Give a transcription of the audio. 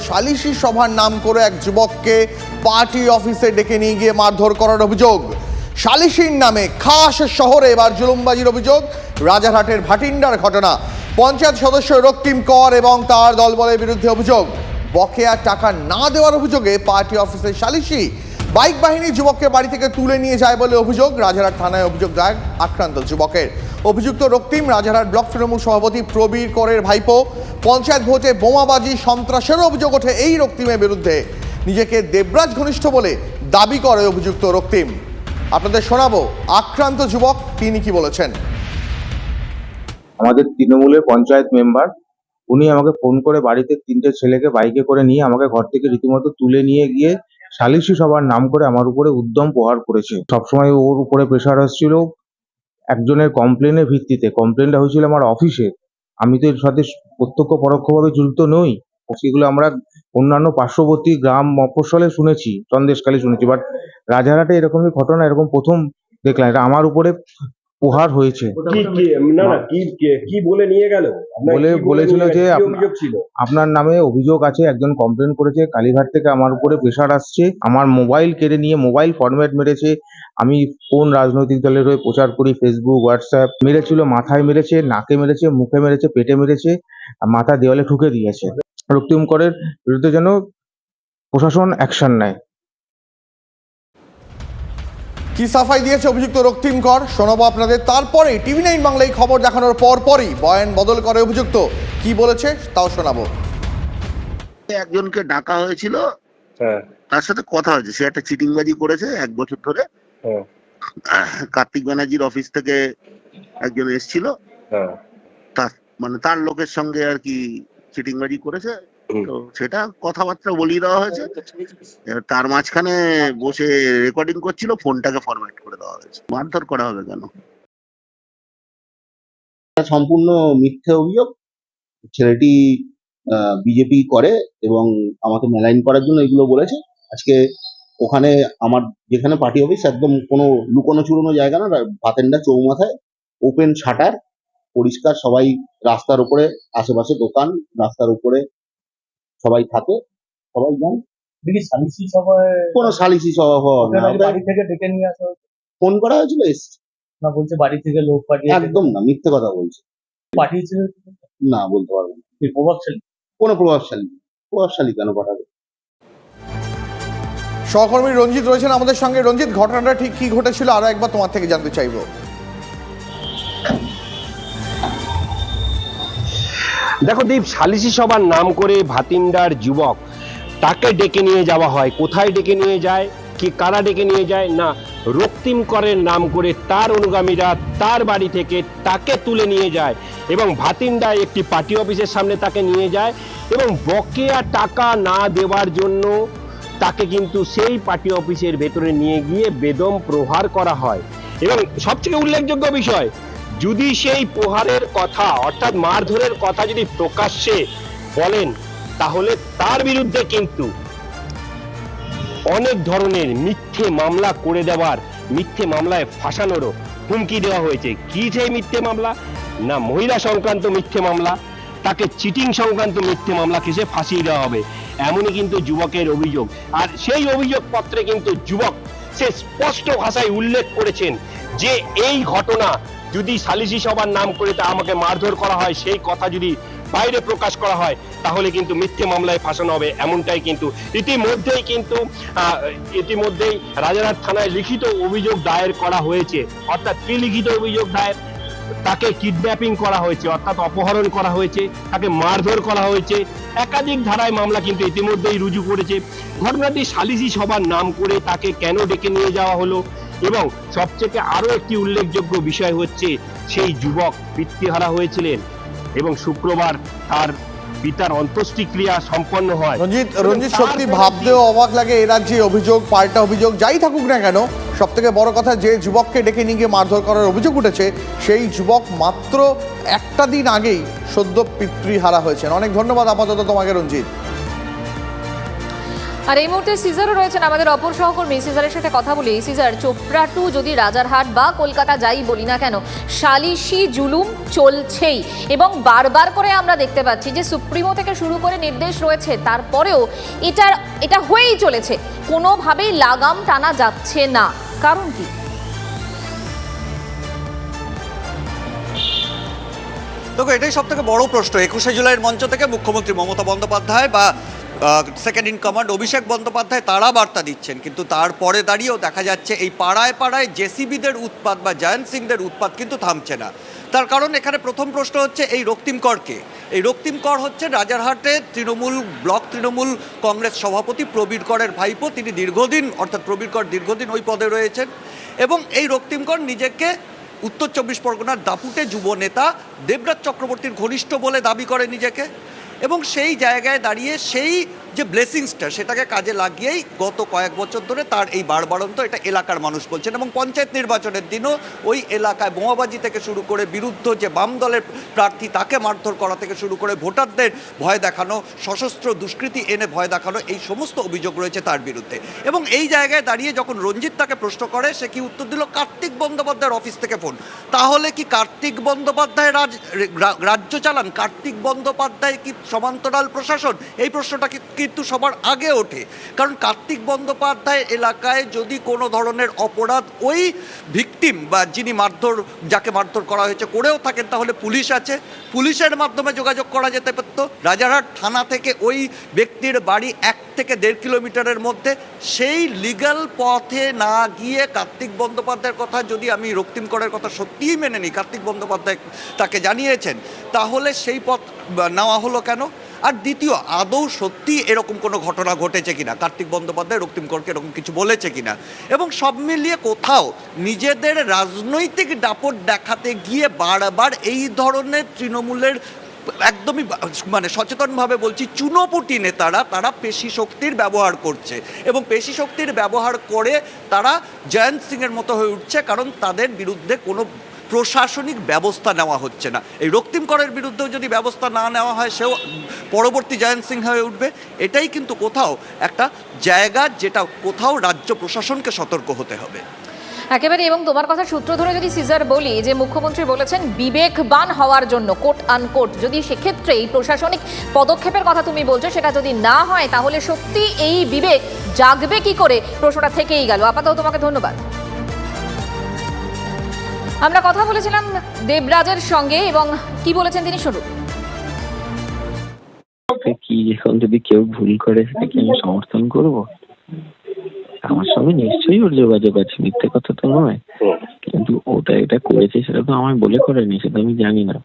সালিশি সভার নাম করে এক যুবককে পার্টি অফিসে ডেকে নিয়ে গিয়ে মারধর করার অভিযোগ। সালিশির নামে খাস শহরে এবার জুলুমবাজির অভিযোগ, রাজারহাটের ভাটিন্ডার ঘটনা। পঞ্চায়েত সদস্য রক্তিম কর এবং তার দলবলের বিরুদ্ধে অভিযোগ। বকেয়া টাকা না দেওয়ার অভিযোগে পার্টি অফিসে সালিশি বাইক বাহিনী যুবককে বাড়ি থেকে তুলে নিয়ে যায় বলে অভিযোগ। রাজারহাট থানায় অভিযোগ দায়ের আক্রান্ত যুবকের। অভিযুক্ত রক্তিম রাজারহাট ব্লক তৃণমূল সভাপতি প্রবীর করের ভাইপো, পঞ্চায়েত ভোটে বোমাবাজি সন্ত্রাসেরও অভিযোগ ওঠে এই রক্তিমের বিরুদ্ধে। নিজেকে দেবরাজ ঘনিষ্ঠ বলে দাবি করে অভিযুক্ত রক্তিম। আপনাদের শোনাবো আক্রান্ত যুবক, তিনি কি বলেছেন? আমাদের তৃণমূলের পঞ্চায়েত মেম্বার, উনি আমাকে ফোন করে বাড়িতে তিনটে ছেলেকে বাইকে করে নিয়ে আমাকে ঘর থেকে রীতিমতো তুলে নিয়ে গিয়ে সালিশি সভার নাম করে আমার উপরে উদ্যম প্রহার করেছে। সবসময় ওর উপরে প্রেশার আসছিল একজনের কমপ্লেনের ভিত্তিতে কমপ্লেনটা হয়েছিল আমার অফিসে আমি তো এর সাথে প্রত্যক্ষ পরোক্ষভাবে যুক্ত নই। সেগুলো আমরা অন্যান্য পার্শ্ববর্তী গ্রাম মফস্বলে শুনেছি সন্দেশকালে শুনেছি। বাট রাজারহাটে এরকমই ঘটনা, এরকম প্রথম দেখলাম। এটা আমার উপরে প্রহার হয়েছে। কি কি না না কি কি- কি বলে নিয়ে গেল? বলে- বলেছিল যে আপনার নামে অভিযোগ আছে একজন কমপ্লেন করেছে কালীঘাট থেকে আমার উপরে প্রেশার আসছে আমার মোবাইল কেড়ে নিয়ে মোবাইল ফরম্যাট মেরেছে আমি কোন রাজনৈতিক দলের হয়ে প্রচার করি ফেসবুক হোয়াটসঅ্যাপ মেরেছিল মাথায় মেরেছে নাকে মেরেছে মুখে মেরেছে পেটে মেরেছে মাথা দেওয়ালে ঠুকে দিয়েছে। রক্তিম করের বিরুদ্ধে যেন প্রশাসন অ্যাকশন নেয়। কি সাফাই দিয়েছে অভিযুক্ত রক্তিম কর? শোনাবো আপনাদের। তারপরে টিভি নাইন বাংলায় খবর দেখানোর পর পরই বয়ান বদল করে অভিযুক্ত। কি বলেছে তাও শোনাবো। একজনকে ডাকা হয়েছিল। হ্যাঁ। তার সাথে কথা হয়েছে। সে একটা চিটিংবাজি করেছে এক বছর ধরে। হ্যাঁ। কার্তিক ব্যানার্জির অফিস থেকে একজন এসেছিল। হ্যাঁ। তার মানে তার লোকের সঙ্গে আর কি চিটিংবাজি করেছে। তো সেটা কথাবার্তা বলিয়ে দেওয়া হয়েছে। তার মাঝখানে বসে রেকর্ডিং করছিল ফোনটাকে ফরম্যাট করে দেওয়া হয়েছে। মারধর করা হবে কেন? সম্পূর্ণ মিথ্যে অভিযোগ ছেলেটি বিজেপি করে এবং আমাকে মেলাইন করার জন্য এগুলো বলেছে। আজকে ওখানে আমার যেখানে পার্টি অফিস একদম কোনো লুকোনো চুরোনো জায়গা না ভাতেন্ডা চৌমাথায় ওপেন শাটার পরিষ্কার সবাই রাস্তার উপরে আশেপাশে দোকান রাস্তার উপরে সবাই থাকে সবাই জান দেখি সালিসি সভায় কোনো সালিসি সভা না। বাড়ি থেকে ডেকে নিয়ে আসা। ফোন করা হয়েছিল এসছে। না বলছে বাড়ি থেকে লোক পাঠিয়ে একদম না মিথ্যে কথা বলছে। পাঠিয়েছিল না বলতে পারব না। প্রভাবশালী? কোনো প্রভাবশালী নেই। প্রভাবশালী কেন পাঠাবে? সহকর্মী রঞ্জিত রয়েছেন আমাদের সঙ্গে। রঞ্জিত ঘটনাটা ঠিক কি ঘটেছিল? আরও একবার তোমার থেকে জানতে চাইব। দেখো দীপ সালিসি সভার নাম করে ভাতিন্ডার যুবক, তাকে ডেকে নিয়ে যাওয়া হয়। কোথায় ডেকে নিয়ে যায়? কি কারা ডেকে নিয়ে যায়? না, রক্তিম করের নাম করে তার অনুগামীরা তার বাড়ি থেকে তাকে তুলে নিয়ে যায় এবং ভাতিন্ডায় একটি পার্টি অফিসের সামনে তাকে নিয়ে যায় এবং বকেয়া টাকা না দেওয়ার জন্য তাকে কিন্তু সেই পার্টি অফিসের ভেতরে নিয়ে গিয়ে বেদম প্রহার করা হয়। এবং সবথেকে উল্লেখযোগ্য বিষয় যদি সেই প্রহারের কথা, অর্থাৎ মারধরের কথা যদি প্রকাশ্যে বলেন, তাহলে তার বিরুদ্ধে কিন্তু অনেক ধরনের মিথ্যে মামলা করে দেওয়ার, মিথ্যে মামলায় ফাঁসানোরও হুমকি দেওয়া হয়েছে। কি সেই মিথ্যে মামলা? না, মহিলা সংক্রান্ত মিথ্যে মামলা, তাকে চিটিং সংক্রান্ত মিথ্যে মামলা কেসে ফাঁসিয়ে দেওয়া হবে, এমনই কিন্তু যুবকের অভিযোগ। আর সেই অভিযোগ পত্রে কিন্তু যুবক সে স্পষ্ট ভাষায় উল্লেখ করেছেন যে এই ঘটনা যদি সালিসি সভার নাম করে তা আমাকে মারধর করা হয়, সেই কথা যদি বাইরে প্রকাশ করা হয়, তাহলে কিন্তু মিথ্যে মামলায় ফাঁসানো হবে, এমনটাই কিন্তু ইতিমধ্যেই কিন্তু ইতিমধ্যেই রাজারহাট থানায় লিখিত অভিযোগ দায়ের করা হয়েছে। অর্থাৎ লিখিত অভিযোগ দায়ের? তাকে কিডন্যাপিং করা হয়েছে, অর্থাৎ অপহরণ করা হয়েছে, তাকে মারধর করা হয়েছে। একাধিক ধারায় মামলা কিন্তু ইতিমধ্যেই রুজু করেছে। ঘটনাটি সালিসি সভার নাম করে তাকে কেন ডেকে নিয়ে যাওয়া হলো? এবং সবথেকে আরও একটি উল্লেখযোগ্য বিষয় হচ্ছে সেই যুবক পিতৃহারা হয়েছিলেন এবং শুক্রবার তার পিতার অন্ত্যেষ্টিক্রিয়া সম্পন্ন হয়। রঞ্জিত রঞ্জিত সত্যি ভাবতেও অবাক লাগে এ রাজ্যে অভিযোগ পাল্টা অভিযোগ যাই থাকুক না কেন সব থেকে বড় কথা যে যুবককে ডেকে নিয়ে গিয়ে মারধর করার অভিযোগ উঠেছে সেই যুবক মাত্র একটা দিন আগেই সদ্য পিতৃহারা হয়েছেন। অনেক ধন্যবাদ আপাতত তোমাকে রঞ্জিত। আর এই মুহূর্তে সিজারও রয়েছেন আমাদের অপর সহকর্মী। সিজারের সাথে কথা বলি। সিজার, চোপড়া টু যদি রাজারহাট বা কলকাতা যাই বলি না কেন, সালিশি জুলুম চলছেই এবং বারবার করে আমরা দেখতে পাচ্ছি যে সুপ্রিমো থেকে শুরু করে নির্দেশ রয়েছে, তারপরেও এটার, এটা হয়েই চলেছে। কোনোভাবেই লাগাম টানা যাচ্ছে না। কারণ কি? দেখো, এটাই সব থেকে বড় প্রশ্ন। একুশে জুলাইয়ের মঞ্চ থেকে মুখ্যমন্ত্রী মমতা বন্দ্যোপাধ্যায় বা second in command Abhishek Bandyopadhyay তারা বার্তা দিচ্ছেন, কিন্তু তারপরে দাঁড়িয়েও দেখা যাচ্ছে এই পাড়ায় পাড়ায় জেসিবিদের উৎপাত বা জয়ন্ত সিংদের উৎপাত কিন্তু থামছে না। তার কারণ এখানে প্রথম প্রশ্ন হচ্ছে, এই রক্তিম করকে এই রক্তিম কর হচ্ছে রাজারহাটে তৃণমূল, ব্লক তৃণমূল কংগ্রেস সভাপতি প্রবীর করের ভাইপো, তিনি দীর্ঘদিন, অর্থাৎ প্রবীর কর দীর্ঘদিন ওই পদে রয়েছেন এবং এই রক্তিম কর নিজেকে উত্তর চব্বিশ পরগনার দাপুটে যুব নেতা দেবরাজ চক্রবর্তীর ঘনিষ্ঠ বলে দাবি করে নিজেকে। এবং সেই জায়গায় দাঁড়িয়ে সেই যে ব্লেসিংসটা সেটাকে কাজে লাগিয়েই গত কয়েক বছর ধরে তার এই বাড়বাড়ন্ত এটা এলাকার মানুষ বলছেন এবং পঞ্চায়েত নির্বাচনের দিনও ওই এলাকায় বোমাবাজি থেকে শুরু করে বিরুদ্ধ যে বাম দলের প্রার্থী তাকে মারধর করা থেকে শুরু করে ভোটারদের ভয় দেখানো, সশস্ত্র দুষ্কৃতি এনে ভয় দেখানো, এই সমস্ত অভিযোগ রয়েছে তার বিরুদ্ধে। এবং এই জায়গায় দাঁড়িয়ে যখন রঞ্জিত তাকে প্রশ্ন করে, সে কি উত্তর দিল? কার্তিক বন্দ্যোপাধ্যায়ের অফিস থেকে ফোন। তাহলে কি কার্তিক বন্দ্যোপাধ্যায় রাজ রাজ্য চালান? কার্তিক বন্দ্যোপাধ্যায় কি সমান্তরাল প্রশাসন? এই প্রশ্নটা কি- কিন্তু সবার আগে ওঠে। কারণ কার্তিক বন্দ্যোপাধ্যায় এলাকায় যদি কোনো ধরনের অপরাধ ওই ভিকটিম বা যিনি মারধর, যাকে মারধর করা হয়েছে করেও থাকেন, তাহলে পুলিশ আছে। পুলিশের মাধ্যমে যোগাযোগ করা যেতে পারত। রাজারহাট থানা থেকে ওই ব্যক্তির বাড়ি এক থেকে দেড় কিলোমিটারের মধ্যে। সেই লিগ্যাল পথে না গিয়ে কার্তিক বন্দ্যোপাধ্যায়ের কথা যদি আমি রক্তিম করের কথা সত্যিই মেনে নিই, কার্তিক বন্দ্যোপাধ্যায় তাকে জানিয়েছেন, তাহলে সেই পথ নেওয়া হলো কেন? আর দ্বিতীয়, আদৌ সত্যি এরকম কোনো ঘটনা ঘটেছে কিনা? কার্তিক বন্দ্যোপাধ্যায়, রক্তিম করকে এরকম কিছু বলেছে কিনা? এবং সব মিলিয়ে কোথাও নিজেদের রাজনৈতিক দাপট দেখাতে গিয়ে বারবার এই ধরনের তৃণমূলের একদমই মানে সচেতনভাবে বলছি, চুনোপুটি নেতারা, তারা পেশি শক্তির ব্যবহার করছে। এবং পেশি শক্তির ব্যবহার করে তারা জয়ন্ত সিংয়ের মতো হয়ে উঠছে কারণ তাদের বিরুদ্ধে কোনো প্রশাসনিক ব্যবস্থা নেওয়া হচ্ছে না। এই রক্তিম করের বিরুদ্ধেও যদি ব্যবস্থা না নেওয়া হয়, সেও পরবর্তী জয়ন্ত সিং হয়ে উঠবে। এটাই কিন্তু কোথাও একটা জায়গা যেটা কোথাও রাজ্য প্রশাসনকে সতর্ক হতে হবে। একেবারে এবং তোমার কথা সূত্র ধরে যদি সিজার বলি, যে মুখ্যমন্ত্রী বলেছেন বিবেকবান হওয়ার জন্য কোট আনকোট যদি সেক্ষেত্রে এই প্রশাসনিক পদক্ষেপের কথা তুমি বলছো, সেটা যদি না হয়, তাহলে সত্যি এই বিবেক জাগবে কি করে? প্রশ্নটা থেকেই গেল। আপাতত তোমাকে ধন্যবাদ। আমরা কথা বলেছিলাম দেবরাজের সঙ্গে এবং কি বলেছেন তিনি শুরু কি এখন যদি কেউ ভুল করে সেটাকে আমি সমর্থন করব? আমার সঙ্গে নিশ্চয়ই ওর যোগাযোগ আছে মিথ্যে কথা তো নয়। কিন্তু ওটা এটা করেছে সেটা তো আমায় বলে করেনি সেটা আমি জানি না।